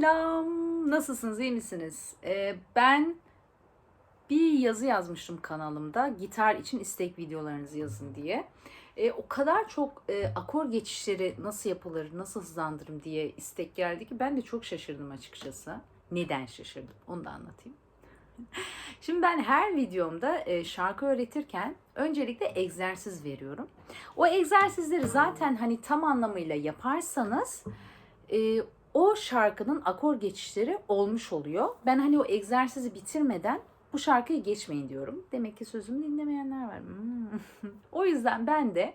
Selam. Nasılsınız? iyi misiniz? Ee, ben bir yazı yazmıştım kanalımda. Gitar için istek videolarınızı yazın diye. Ee, o kadar çok e, akor geçişleri nasıl yapılır, nasıl hızlandırırım diye istek geldi ki ben de çok şaşırdım açıkçası. Neden şaşırdım? Onu da anlatayım. Şimdi ben her videomda e, şarkı öğretirken öncelikle egzersiz veriyorum. O egzersizleri zaten hani tam anlamıyla yaparsanız e, o şarkının akor geçişleri olmuş oluyor. Ben hani o egzersizi bitirmeden bu şarkıyı geçmeyin diyorum. Demek ki sözümü dinlemeyenler var. Hmm. o yüzden ben de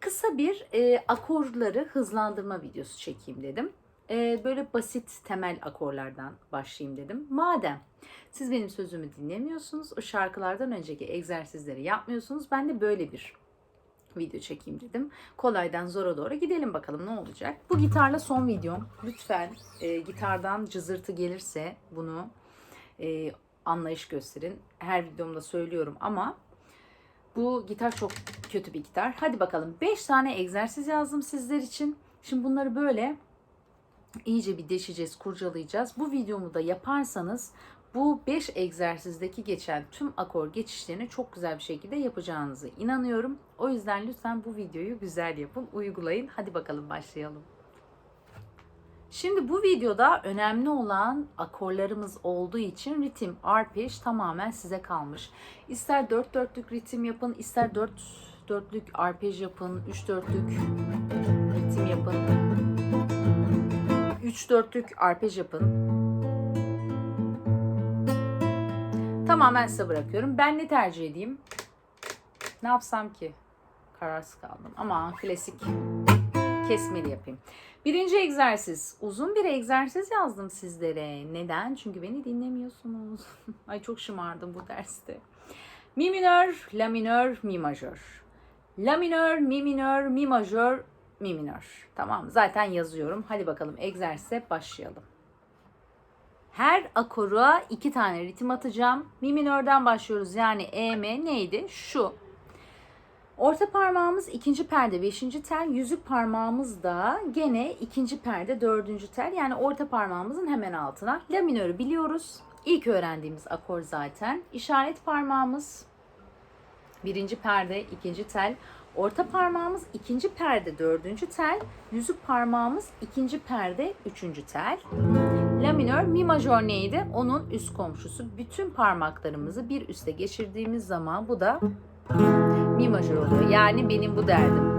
kısa bir e, akorları hızlandırma videosu çekeyim dedim. E, böyle basit temel akorlardan başlayayım dedim. Madem siz benim sözümü dinlemiyorsunuz, o şarkılardan önceki egzersizleri yapmıyorsunuz, ben de böyle bir video çekeyim dedim. Kolaydan zora doğru gidelim bakalım ne olacak. Bu gitarla son videom. Lütfen e, gitardan cızırtı gelirse bunu e, anlayış gösterin. Her videomda söylüyorum ama bu gitar çok kötü bir gitar. Hadi bakalım 5 tane egzersiz yazdım sizler için. Şimdi bunları böyle iyice bir deşeceğiz, kurcalayacağız. Bu videomu da yaparsanız bu 5 egzersizdeki geçen tüm akor geçişlerini çok güzel bir şekilde yapacağınızı inanıyorum. O yüzden lütfen bu videoyu güzel yapın, uygulayın. Hadi bakalım başlayalım. Şimdi bu videoda önemli olan akorlarımız olduğu için ritim, arpej tamamen size kalmış. İster 4 dörtlük ritim yapın, ister 4 dörtlük arpej yapın, 3 dörtlük ritim yapın. 3 dörtlük arpej yapın. Tamamen size bırakıyorum. Ben ne tercih edeyim? Ne yapsam ki? Kararsız kaldım. Ama klasik kesmeli yapayım. Birinci egzersiz. Uzun bir egzersiz yazdım sizlere. Neden? Çünkü beni dinlemiyorsunuz. Ay çok şımardım bu derste. Mi minör, la minör, mi majör. La minör, mi minör, mi majör, mi minör. Tamam zaten yazıyorum. Hadi bakalım egzersize başlayalım. Her akora iki tane ritim atacağım. Mi minörden başlıyoruz. Yani E, M neydi? Şu. Orta parmağımız ikinci perde beşinci tel. Yüzük parmağımız da gene ikinci perde dördüncü tel. Yani orta parmağımızın hemen altına. La minörü biliyoruz. İlk öğrendiğimiz akor zaten. İşaret parmağımız birinci perde ikinci tel. Orta parmağımız ikinci perde dördüncü tel. Yüzük parmağımız ikinci perde üçüncü tel. La minör, mi majör neydi? Onun üst komşusu. Bütün parmaklarımızı bir üste geçirdiğimiz zaman bu da mi majör oluyor. Yani benim bu derdim.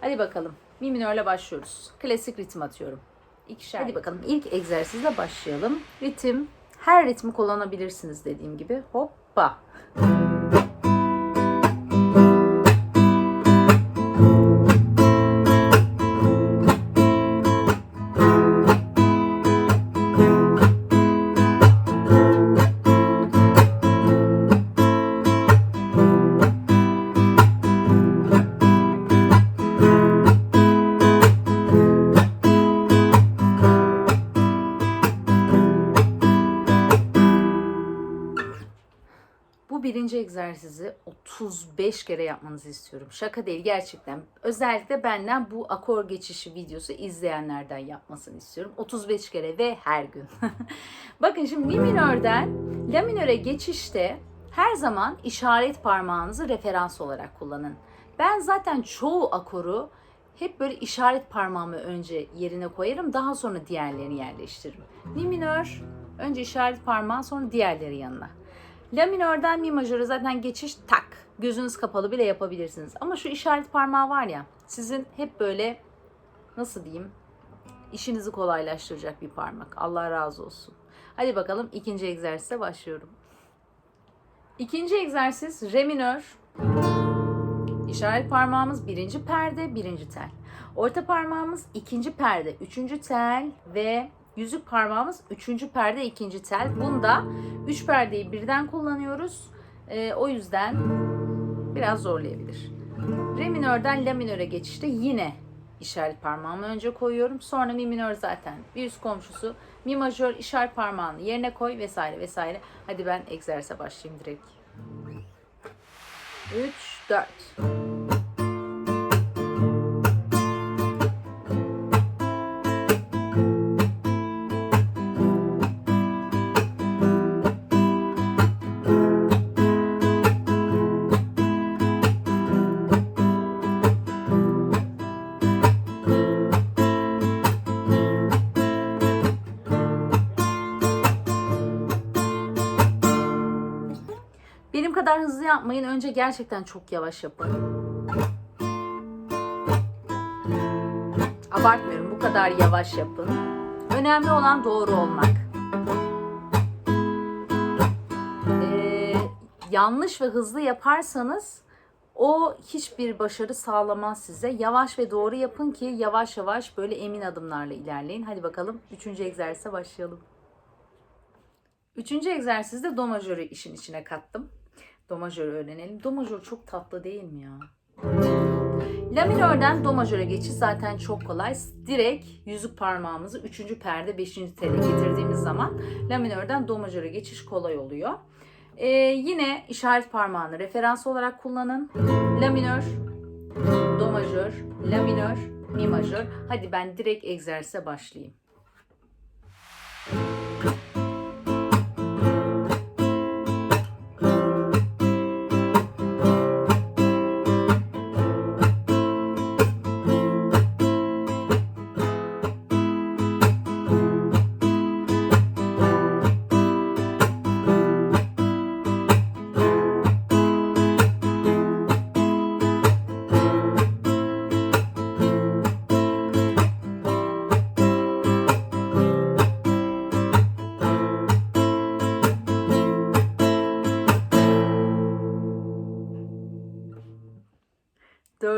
Hadi bakalım. Mi minörle başlıyoruz. Klasik ritim atıyorum. İkişer. Hadi bakalım ilk egzersizle başlayalım. Ritim. Her ritmi kullanabilirsiniz dediğim gibi. Hoppa. Bu birinci egzersizi 35 kere yapmanızı istiyorum. Şaka değil gerçekten. Özellikle benden bu akor geçişi videosu izleyenlerden yapmasını istiyorum. 35 kere ve her gün. Bakın şimdi mi minörden la minöre geçişte her zaman işaret parmağınızı referans olarak kullanın. Ben zaten çoğu akoru hep böyle işaret parmağımı önce yerine koyarım. Daha sonra diğerlerini yerleştiririm. Mi minör, önce işaret parmağı sonra diğerleri yanına. La minörden mi majöre zaten geçiş tak. Gözünüz kapalı bile yapabilirsiniz. Ama şu işaret parmağı var ya sizin hep böyle nasıl diyeyim işinizi kolaylaştıracak bir parmak. Allah razı olsun. Hadi bakalım ikinci egzersize başlıyorum. İkinci egzersiz re minör. İşaret parmağımız birinci perde, birinci tel. Orta parmağımız ikinci perde, üçüncü tel ve yüzük parmağımız üçüncü perde, ikinci tel. Bunda üç perdeyi birden kullanıyoruz. Ee, o yüzden biraz zorlayabilir. Re minörden la minöre geçişte yine işaret parmağımı önce koyuyorum. Sonra mi minör zaten bir üst komşusu. Mi majör işaret parmağını yerine koy vesaire vesaire. Hadi ben egzersize başlayayım direkt. 3, 4. yapmayın. Önce gerçekten çok yavaş yapın. Abartmıyorum. Bu kadar yavaş yapın. Önemli olan doğru olmak. Ee, yanlış ve hızlı yaparsanız o hiçbir başarı sağlamaz size. Yavaş ve doğru yapın ki yavaş yavaş böyle emin adımlarla ilerleyin. Hadi bakalım üçüncü egzersize başlayalım. Üçüncü egzersizde do majörü işin içine kattım. Do majörü öğrenelim. Do majör çok tatlı değil mi ya? La minörden do majöre geçiş zaten çok kolay. Direkt yüzük parmağımızı 3. perde 5. tele getirdiğimiz zaman la minörden do majöre geçiş kolay oluyor. Ee, yine işaret parmağını referans olarak kullanın. La minör, do majör, la minör, mi majör. Hadi ben direkt egzersize başlayayım.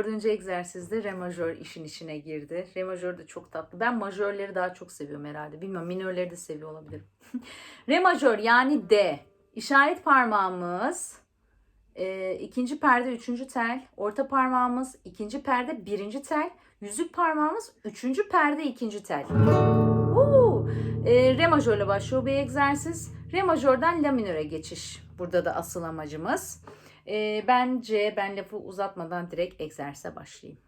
Dördüncü egzersizde re majör işin içine girdi. Re majör de çok tatlı. Ben majörleri daha çok seviyorum herhalde. Bilmiyorum minörleri de seviyor olabilirim. re majör yani D. İşaret parmağımız e, ikinci perde üçüncü tel. Orta parmağımız ikinci perde birinci tel. Yüzük parmağımız üçüncü perde ikinci tel. Oo, e, re majörle başlıyor bu egzersiz. Re majörden la minöre geçiş. Burada da asıl amacımız. E, bence ben lafı uzatmadan direkt egzersize başlayayım.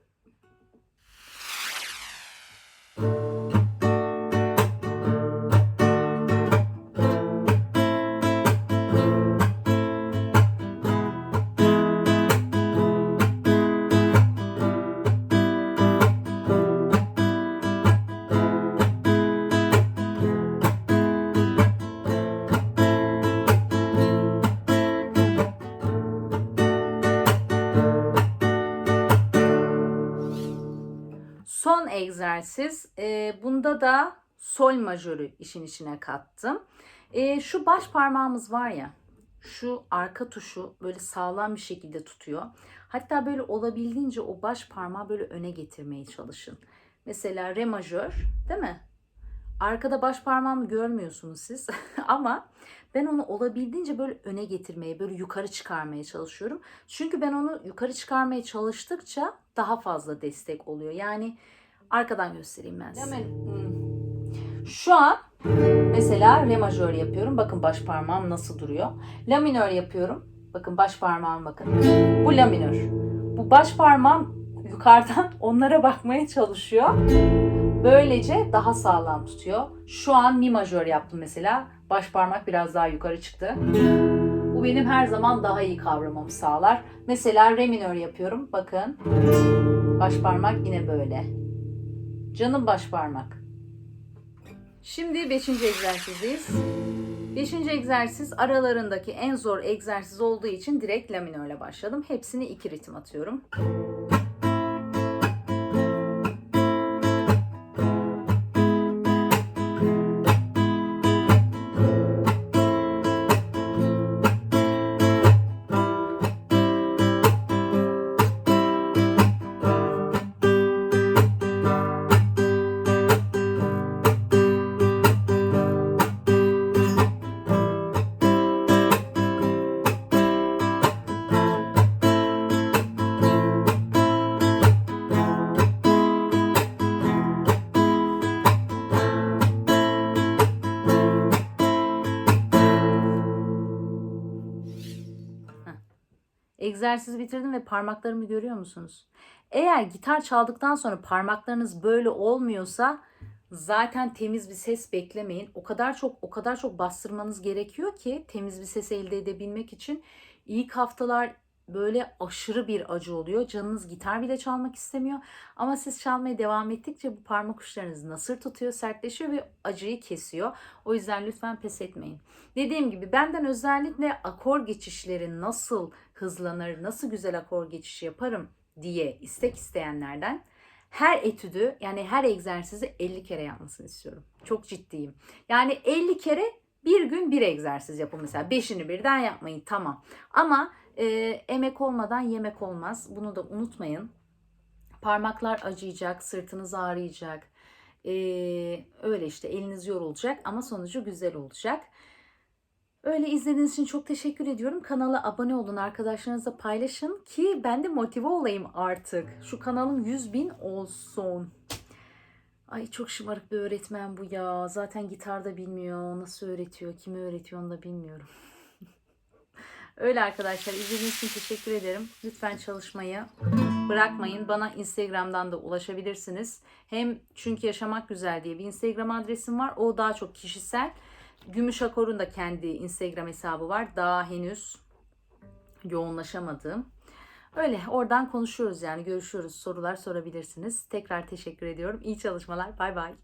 Egzersiz. e, bunda da sol majörü işin içine kattım. E, şu baş parmağımız var ya. Şu arka tuşu böyle sağlam bir şekilde tutuyor. Hatta böyle olabildiğince o baş parmağı böyle öne getirmeye çalışın. Mesela re majör değil mi? Arkada baş parmağımı görmüyorsunuz siz ama ben onu olabildiğince böyle öne getirmeye, böyle yukarı çıkarmaya çalışıyorum. Çünkü ben onu yukarı çıkarmaya çalıştıkça daha fazla destek oluyor. Yani arkadan göstereyim ben size. Hmm. Şu an mesela re majör yapıyorum. Bakın baş parmağım nasıl duruyor. La minör yapıyorum. Bakın baş parmağım bakın. Bu la minör. Bu baş parmağım yukarıdan onlara bakmaya çalışıyor. Böylece daha sağlam tutuyor. Şu an mi majör yaptım mesela. Baş parmak biraz daha yukarı çıktı. Bu benim her zaman daha iyi kavramamı sağlar. Mesela re minör yapıyorum. Bakın. Baş parmak yine böyle. Canım baş parmak. Şimdi 5. egzersizdeyiz. 5. egzersiz aralarındaki en zor egzersiz olduğu için direkt la minörle başladım. Hepsini iki ritim atıyorum. Egzersizi bitirdim ve parmaklarımı görüyor musunuz? Eğer gitar çaldıktan sonra parmaklarınız böyle olmuyorsa zaten temiz bir ses beklemeyin. O kadar çok o kadar çok bastırmanız gerekiyor ki temiz bir ses elde edebilmek için ilk haftalar böyle aşırı bir acı oluyor. Canınız gitar bile çalmak istemiyor. Ama siz çalmaya devam ettikçe bu parmak uçlarınız nasır tutuyor, sertleşiyor ve acıyı kesiyor. O yüzden lütfen pes etmeyin. Dediğim gibi benden özellikle akor geçişleri nasıl hızlanır, nasıl güzel akor geçişi yaparım diye istek isteyenlerden her etüdü yani her egzersizi 50 kere yapmasını istiyorum. Çok ciddiyim. Yani 50 kere bir gün bir egzersiz yapın mesela. Beşini birden yapmayın tamam. Ama e, emek olmadan yemek olmaz. Bunu da unutmayın. Parmaklar acıyacak, sırtınız ağrıyacak. E, öyle işte eliniz yorulacak ama sonucu güzel olacak. Öyle izlediğiniz için çok teşekkür ediyorum. Kanala abone olun, arkadaşlarınızla paylaşın ki ben de motive olayım artık. Şu kanalım 100 bin olsun. Ay çok şımarık bir öğretmen bu ya. Zaten gitarda bilmiyor. Nasıl öğretiyor, kimi öğretiyor onu da bilmiyorum. Öyle arkadaşlar izlediğiniz için teşekkür ederim. Lütfen çalışmayı bırakmayın. Bana Instagram'dan da ulaşabilirsiniz. Hem çünkü yaşamak güzel diye bir Instagram adresim var. O daha çok kişisel. Gümüş Akor'un da kendi Instagram hesabı var. Daha henüz yoğunlaşamadım. Öyle oradan konuşuyoruz yani görüşüyoruz. Sorular sorabilirsiniz. Tekrar teşekkür ediyorum. İyi çalışmalar. Bay bay.